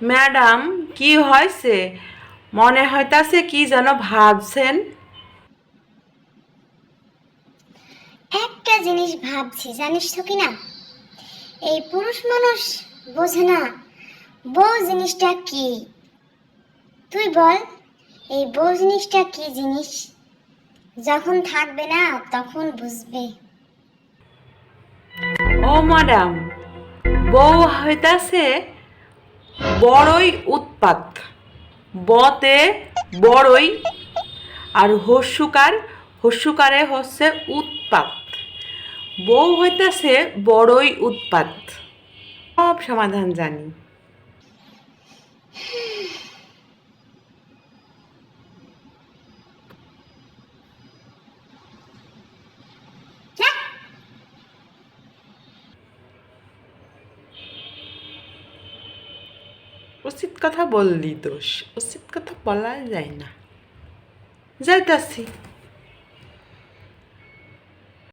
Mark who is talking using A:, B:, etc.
A: Madam কি হয়েছে? মনে হইতাছে কি যেন ভাবছেন।
B: একটা জিনিস ভাবছি জানিস তো কি না এই পুরুষ মানুষ বোঝে না বউ জিনিসটা কি? তুই বল এই বউ জিনিসটা কি জিনিস? যখন থাকবে না তখন বুঝবে।
A: ও ম্যাডাম বউ হইতাছে বড়ই উৎপাত। বতে বড়ই আর হস্যকার, হস্যকারে হচ্ছে উৎপাত। বউ হইতেছে বড়ই উৎপাত। সব সমাধান জানি। উচিত কথা বললি দোষ উচিত কথা বলা যায় না। যাইতাছি।